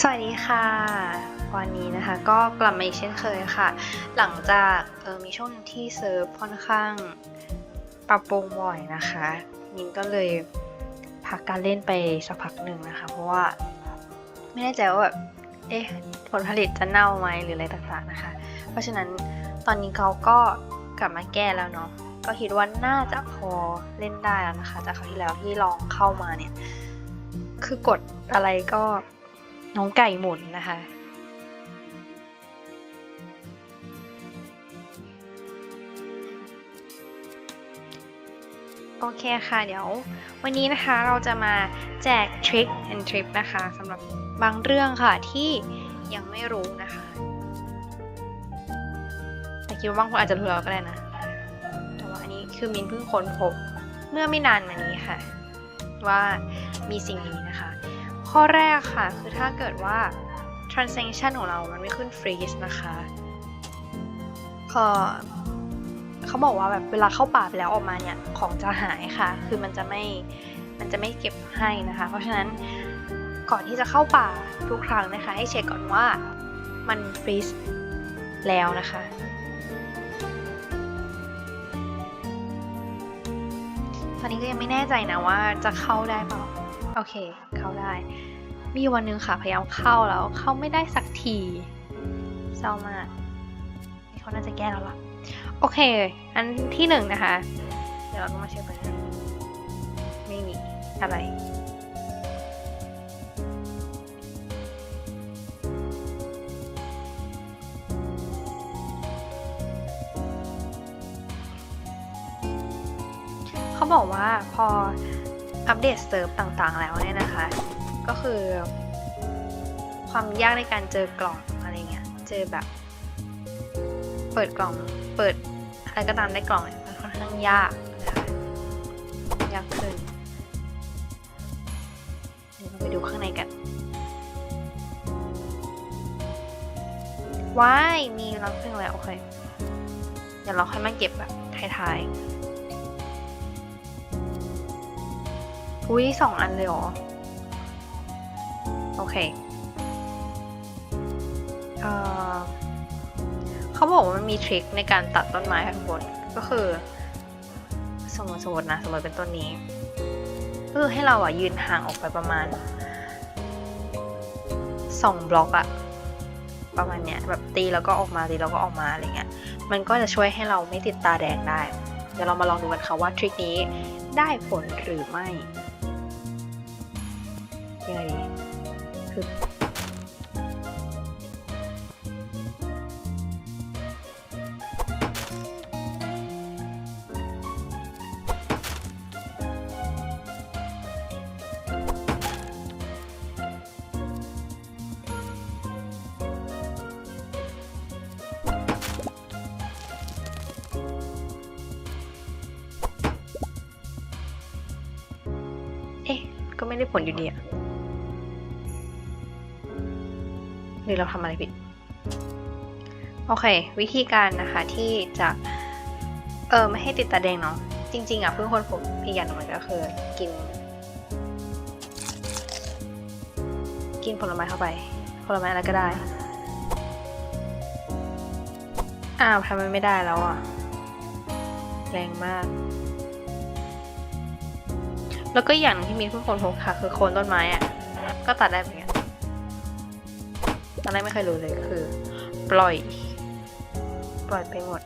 สวัสดีค่ะ วันนี้นะคะก็กลับมาอีกเช่นเคยค่ะ หลังจากออมีช่วงหนึ่งที่เซิร์ฟค่อนข้างปรับปรุงบ่อยนะคะมินก็เลยพักการเล่นไปสักพักหนึ่งนะคะ เพราะว่าไม่แน่ใจว่าแบบเอ๊ะผลผลิตจะเน่าไหมหรืออะไรต่างๆนะคะ เพราะฉะนั้นตอนนี้เขาก็กลับมาแก้แล้วเนาะก็คิดว่าน่าจะพอเล่นได้แล้วนะคะ จากคราวที่แล้วที่ลองเข้ามาเนี่ยคือกดอะไรก็ น้องไก่หมุนนะคะ โอเคค่ะ เดี๋ยววันนี้นะคะเราจะมาแจกทริค and trip นะคะสำหรับบางเรื่องค่ะที่ยังไม่รู้นะคะ แต่คิดว่าบางคนอาจจะรู้แล้วก็ได้นะ แต่ว่าอันนี้คือมินเพิ่งค้นพบเมื่อไม่นานมานี้ค่ะ ว่ามีสิ่งนี้นะคะ ข้อแรกค่ะ คือถ้าเกิดว่า transaction ของเรามันไม่ขึ้น freeze นะคะก็เขาบอกว่าแบบเวลาเข้าป่าไปแล้วออกมาเนี่ย ของจะหายค่ะ คือมันจะไม่ มันจะไม่เก็บให้นะคะ เพราะฉะนั้นก่อนที่จะเข้าป่าทุกครั้งนะคะ ให้เช็คก่อนว่ามัน freeze แล้วนะคะ ตอนนี้ก็ยังไม่แน่ใจนะว่าจะเข้าได้เปล่า โอเค เข้าได้ มีวันหนึ่งค่ะพยายามเข้าแล้ว เข้าไม่ได้สักทีเศร้ามากนี่เขาน่าจะแก้แล้วล่ะ โอเค อันที่หนึ่งนะคะ เดี๋ยวเราก็มาเช็คกันไม่มีอะไรเขาบอกว่าพออัปเดตเซิร์ฟต่างๆแล้วเนี่ยนะคะ ก็คือ ความยากในการเจอกล่องอะไรเงี้ย เจอแบบ เปิดกล่อง เปิดอะไรก็ตามได้กล่องเนี่ยมันค่อนข้างยากนะคะยากขึ้นเดี๋ยวเราไปดูข้างในกัน ว้าย มีรังพึ่งแล้ว โอเค เดี๋ยวเราค่อยมาเก็บแบบท้ายๆอุ้ยสองอันเลยเหรอ เคเออเขาบอกว่ามันมีทริคในการตัดต้นไม้ค่ะทุกคนก็คือ สมมติสมมตินะ สมมติเป็นต้นนี้ก็คือให้เราอะยืนห่างออกไปประมาณสองบล็อกอะประมาณเนี้ยแบบตีแล้วก็ออกมาตีแล้วก็ออกมาอะไรเงี้ยมันก็จะช่วยให้เราไม่ติดตาแดงได้ เดี๋ยวเรามาลองดูกันค่ะว่าทริคนี้ได้ผลหรือไม่ยังไงดี คือเอ๊ะก็ไม่ได้ผลอยู่ดีอะ หรือเราทำอะไรผิด โอเค วิธีการนะคะที่จะเออไม่ให้ติดตาแดงเนาะจริง ๆอะเพื่อนคนผมพี่ยันมันก็คือ กิน กินผลไม้เข้าไป ผลไม้อะไรก็ได้ อ้าวทำไมไม่ได้แล้วอะ แรงมาก แล้วก็อย่างที่มีเพื่อนคนพบค่ะ คือโคนต้นไม้อะก็ตัดได้เหมือนกัน ตอนแรกไม่เคยรู้เลยคือ ปล่อย ปล่อยไปหมด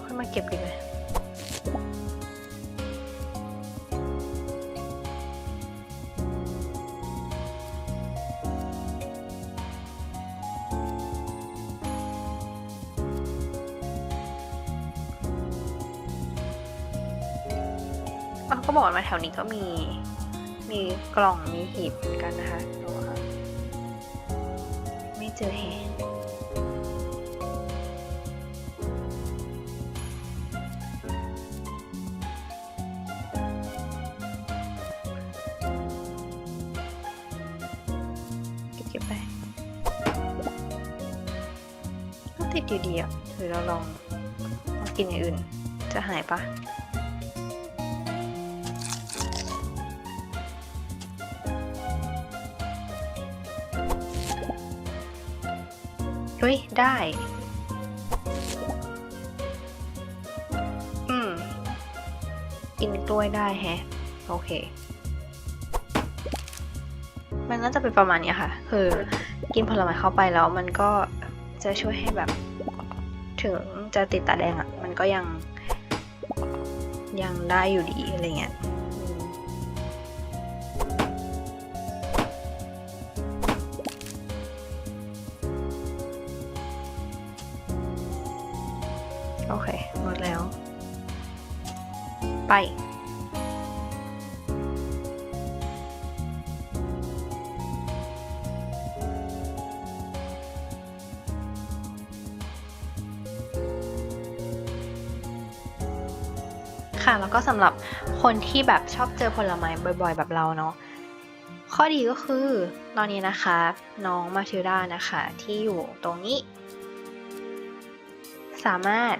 ค่อยมาเก็บดีไหม ก็บอกมาแถวนี้ก็มี มีกล่องมีหีบเหมือนกันนะคะแต่ว่าไม่เจอแฮเก็บไปก็ติดอยู่ดีอะหรือเราลองกินอย่างอื่น จะหายปะ ฮ้ย ได้ อืม กินกล้วยได้แฮะ โอเค มันน่าจะเป็นประมาณนี้ค่ะ คือ กินผลไม้เข้าไปแล้วมันก็จะช่วยให้แบบ ถึงจะติดตาแดงอะ่ะ มันก็ยังยังได้อยู่ดีอะไรเงี้ย โอเคหมดแล้ว ไป ค่ะ แล้วก็สำหรับคนที่แบบชอบเจอผลไม้บ่อยๆ แบบเราเนาะข้อดีก็คือตอนนี้นะคะ น้องมาทิลดานะคะ ที่อยู่ตรงนี้ สามารถ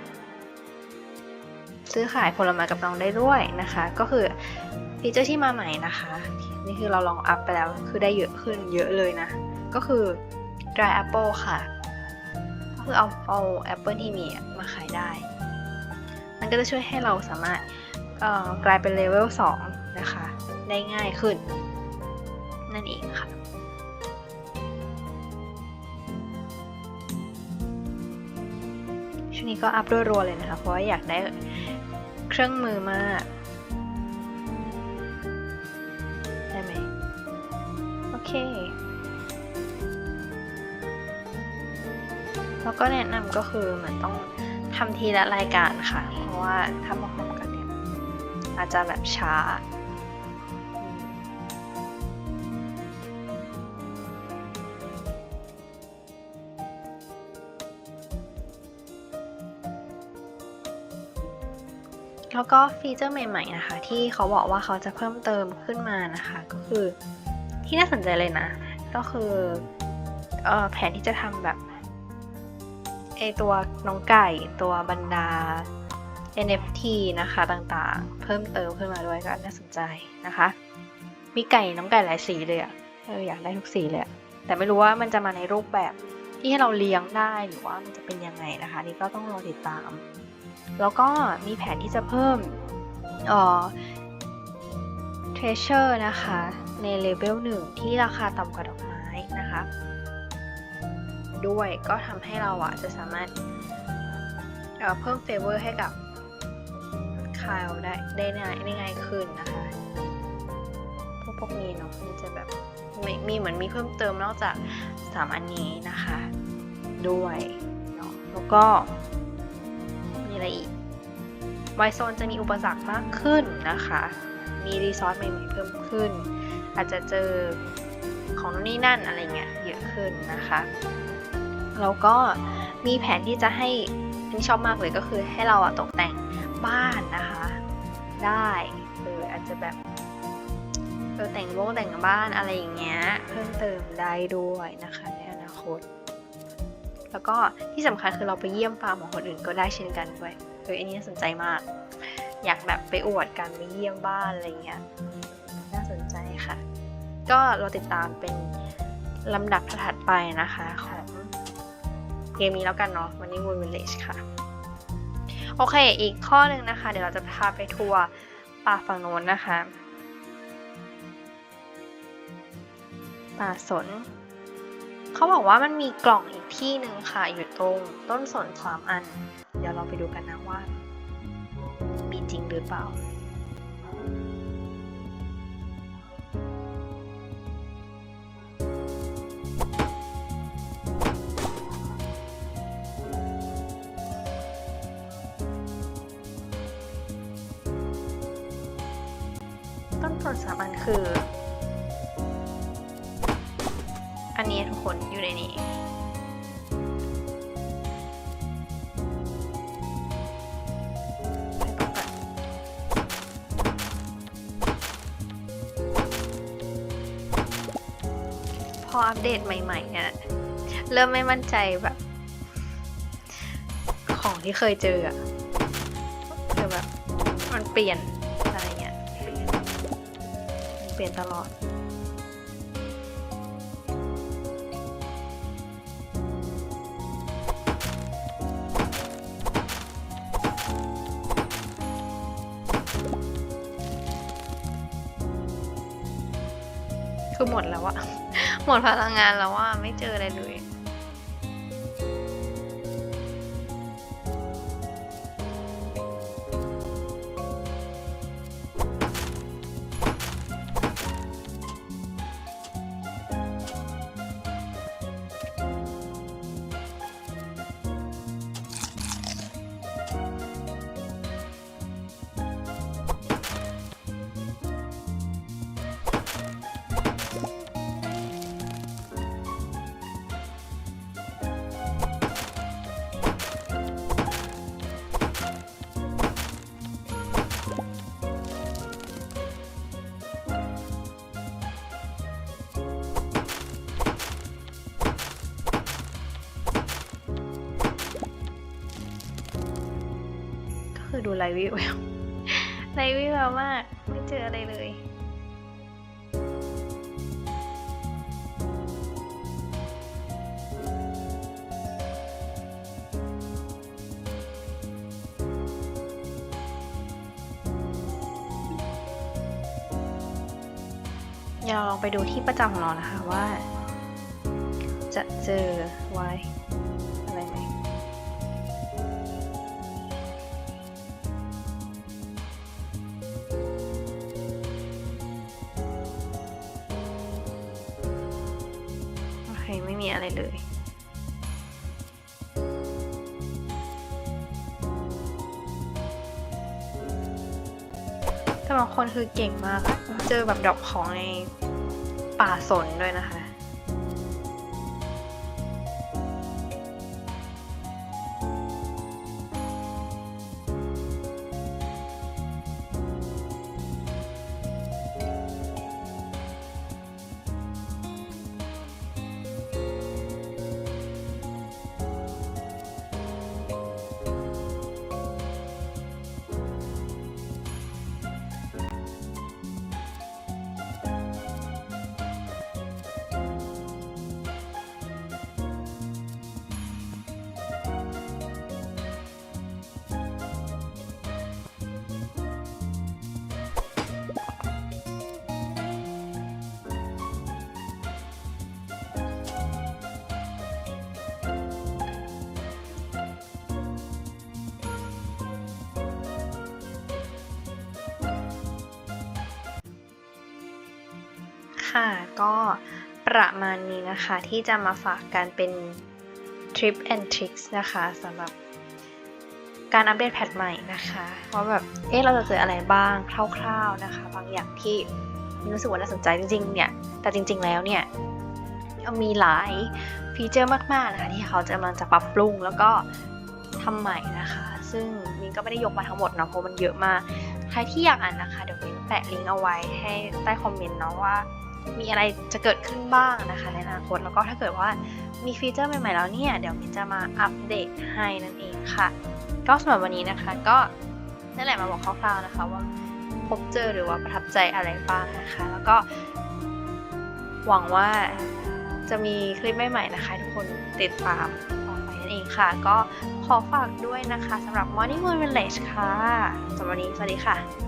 ซื้อขายผลไม้กับน้องได้ด้วยนะคะ ก็คือฟีเจอร์ที่มาใหม่นะคะ นี่คือเราลองอัพไปแล้วคือได้เยอะขึ้นเยอะเลยนะ ก็คือ dry apple ค่ะก็คือเอาเอาแอปเปิลที่มีมาขายได้ มันก็จะช่วยให้เราสามารถกลายเป็นเลเวล2นะคะ ได้ง่ายขึ้น นั่นเองค่ะช่วงนี้ก็อัพรัวๆเลยนะคะ เพราะว่าอยากได้ เครื่องมือมากได้ไหมโอเค แล้วก็แนะนำก็คือเหมือนต้องทำทีละรายการค่ะ เพราะว่าถ้ามาพร้อมกันเนี่ยอาจจะแบบช้า แล้วก็ฟีเจอร์ใหม่ ๆ นะคะ ที่เขาบอกว่าเขาจะเพิ่มเติมขึ้นมานะคะ ก็คือที่น่าสนใจเลยนะ ก็คือออแผนที่จะทำแบบไอตัวน้องไก่ตัวบรรดา NFT นะคะต่างๆ เพิ่มเติมขึ้นมาด้วยก็น่าสนใจนะคะ มีไก่น้องไก่หลายสีเลยอะเอออยากได้ทุกสีเลยแต่ไม่รู้ว่ามันจะมาในรูปแบบที่ให้เราเลี้ยงได้หรือว่ามันจะเป็นยังไงนะคะ นี่ก็ต้องรอติดตาม แล้วก็มีแผนที่จะเพิ่มเอ่อ treasure นะคะ ในเลเวลหนึ่งที่ราคาต่ำกว่าดอกไม้นะคะ ด้วยก็ทำให้เราอะจะสามารถเเพิ่มเฟเวอร์ให้กับคายได้ได้ง่ายได้ง่ายขึ้นนะคะ พวกพวกนี้เนาะมันจะแบบมีมีเหมือนมีเพิ่มเติมนอกจากสามอันนี้นะคะ ด้วยเนาะแล้วก็ อะไรอีกไวโซนจะมีอุปสรรคมากขึ้นนะคะ มีรีซอสใหม่ๆเพิ่มขึ้น อาจจะเจอของนู่นนี่นั่นอะไรเงี้ยเยอะขึ้นนะคะ แล้วก็มีแผนที่จะให้อันนี้ชอบมากเลยก็คือให้เราอะตกแต่งบ้านนะคะ ได้เอออาจจะแบบเออแต่งโบ้แต่งบ้านอะไรอย่างเงี้ยเพิ่มเติมได้ด้วยนะคะในอนาคต แล้วก็ที่สำคัญคือเราไปเยี่ยมฟาร์มของคนอื่นก็ได้เช่นกันด้วยเอออันนี้น่าสนใจมาก อยากแบบไปอวดกันไปเยี่ยมบ้านอะไรเงี้ยน่าสนใจค่ะ ก็เราติดตามเป็นลำดับถัดไปนะคะของเกมนี้แล้วกันเนาะวันนี้ Moon Village ค่ะ โอเค อีกข้อหนึ่งนะคะ เดี๋ยวเราจะพาไปทัวร์ป่าฝั่งโน้นนะคะ ป่าสน เขาบอกว่ามันมีกล่องอีกที่หนึ่งค่ะ อยู่ตรงต้นสนสามอัน เดี๋ยวเราไปดูกันนะว่า มีจริงหรือเปล่าต้นสนสามอันคือ นอยู่ในนี้พออัปเดตใหม่ๆเนี่ยเริ่มไม่มั่นใจแบบ ของที่เคยเจออะมันเปลี่ยนอะไรเงี้ยเปลี่ยนตลอด หมดแล้วอะหมดพลังงานแล้วอะไม่เจออะไรเลย วิวไลฟ์วิวมาก ไม่เจออะไรเลยยวเราลองไปดูที่ประจำของเรานะคะว่า จะเจอไว้ คไม่มีอะไรเลย แต่บางคนคือเก่งมาก เจอแบบดอกของในป่าสนด้วยนะคะ ค่ะ ก็ประมาณนี้นะคะที่จะมาฝากกันเป็น Trip and Tricks นะคะสำหรับการอัปเดตแพทใหม่นะคะว่าแบบเอ๊ะเราจะเจออะไรบ้างคร่าวๆนะคะ บางอย่างที่รู้สึกว่าน่าสนใจจริงๆเนี่ยแต่จริง ๆแล้วเนี่ยมีหลายฟีเจอร์มากๆนะคะที่เขาจะกำลังจะปรับปรุงแล้วก็ทำใหม่นะคะ ซึ่งมินก็ไม่ได้ยกมาทั้งหมดเนาะเพราะมันเยอะมาก ใครที่อยากอ่านนะคะ เดี๋ยวมินแปะลิงก์เอาไว้ให้ใต้คอมเมนต์เนาะว่า มีอะไรจะเกิดขึ้นบ้างนะคะในอนาคตแล้วก็ถ้าเกิดว่ามีฟีเจอร์ใหม่ๆแล้วเนี่ย เดี๋ยวมินจะมาอัปเดตให้นั่นเองค่ะ ก็สำหรับวันนี้นะคะก็นั่นแหละมาบอกคร่าวๆนะคะว่าพบเจอหรือว่าประทับใจอะไรบ้างนะคะ แล้วก็ หวังว่าจะมีคลิปใหม่ๆนะคะทุกคนติดตามต่อไปนั่นเองค่ะ ก็ขอฝากด้วยนะคะสำหรับ Morning Moon Village ค่ะสำหรับวันนี้สวัสดีค่ะ